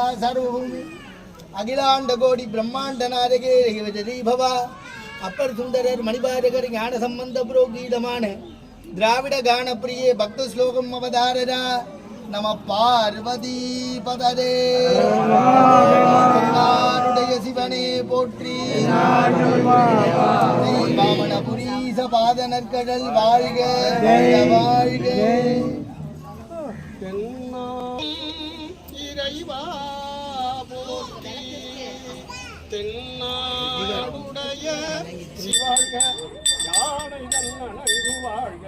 சர்வதா சர்வபூமி. அகிலாண்ட கோடி பிரம்மாண்ட நாயகே ஜெய் அப்பர் சுந்தரர் மணிபாரகர் ஞான சம்பந்த புரோகீதமான. திராவிட கான பிரியே பக்த ஸ்லோகம் அவதாரரா. நம பார்வதி பதரே எல்லாருடைய சிவனே போற்றி. வாமன புரீச பாத நற்கடல் வாழ்க. வாழ்க இறைவா போற்றி தென்னாடுடைய சிவாழ்க யானை நன்கு வாழ்க.